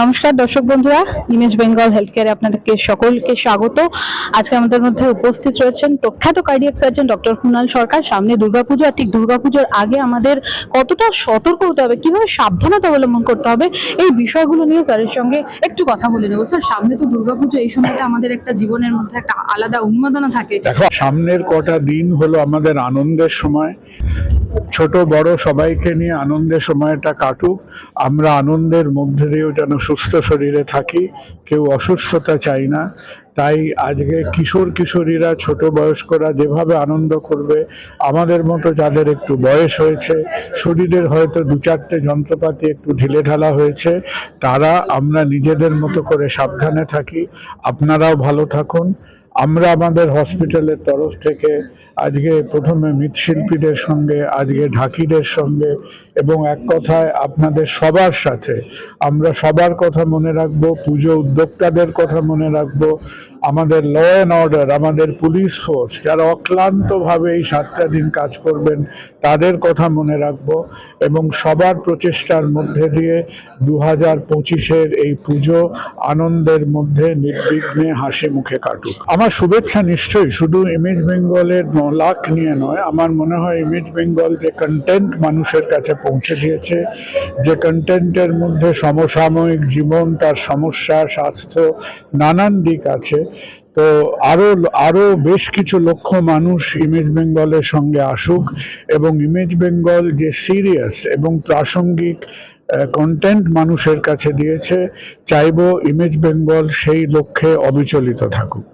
নমস্কার, দর্শক বন্ধুরা, ইমেজ বেঙ্গল হেলথ কেয়ারে আপনাদেরকে সকলকে স্বাগত। আজকে আমাদের মধ্যে উপস্থিত রয়েছেন প্রখ্যাত cardiac surgeon doctor Kunal Sarkar. সামনে দুর্গাপুজো, আর ঠিক দুর্গাপুজোর আগে আমাদের কতটা সতর্ক হতে হবে, কীভাবে সাবধানতা অবলম্বন করতে হবে, এই বিষয়গুলো নিয়ে স্যারের সঙ্গে একটু কথা বলে নেব। স্যার, সামনে তো দুর্গাপুজো, এই সময়টা আমাদের একটা জীবনের মধ্যে একটা আলাদা উন্মাদনা থাকে। দেখো, সামনের কটা দিন হলো আমাদের আনন্দের সময়। ছোট, বড় সবাইকে নিয়ে আনন্দের সময়টা কাটুক। আমরা আনন্দের মধ্যে দিয়েও যেন সুস্থ শরীরে থাকি, কেউ অসুস্থতা চাই না। তাই আজকে কিশোর কিশোরীরা, ছোট বয়স্করা যেভাবে আনন্দ করবে, আমাদের মতো যাদের একটু বয়স হয়েছে, শরীরের হয়তো দু চারটে যন্ত্রপাতি একটু ঢিলে ঢালা হয়েছে, তারা আমরা নিজেদের মতো করে সাবধানে থাকি। আপনারাও ভালো থাকুন। আমরা আমাদের হসপিটালের তরফ থেকে আজকে প্রথমে মৃৎশিল্পীদের সঙ্গে, আজকে ঢাকিদের সঙ্গে এবং এক কথায় আপনাদের সবার সাথে আমরা সবার কথা মনে রাখব, পুজো উদ্যোক্তাদের কথা মনে রাখব আমাদের ল অ্যান্ড অর্ডার আমাদের পুলিশ ফোর্স যারা অক্লান্তভাবে এই সাতটা দিন কাজ করবেন, তাদের কথা মনে রাখব এবং সবার প্রচেষ্টার মধ্যে দিয়ে দু হাজার পঁচিশের এই পুজো আনন্দের মধ্যে নির্বিঘ্নে হাসি মুখে কাটুক। আমার শুভেচ্ছা নিশ্চয়ই শুধু ইমেজ বেঙ্গলের ন লাখ নিয়ে নয়, আমার মনে হয় ইমেজ বেঙ্গল যে কন্টেন্ট মানুষের কাছে পৌঁছে দিয়েছে, যে কন্টেন্টের মধ্যে সমসাময়িক জীবন, তার সমস্যা, স্বাস্থ্য, নানান দিক আছে তো আরও আরও বেশ কিছু লক্ষ মানুষ ইমেজ বেঙ্গলের সঙ্গে আসুক এবং ইমেজ বেঙ্গল যে সিরিয়াস এবং প্রাসঙ্গিক কন্টেন্ট মানুষের কাছে দিয়েছে, চাইব ইমেজ বেঙ্গল সেই লক্ষ্যে অবিচলিত থাকুক।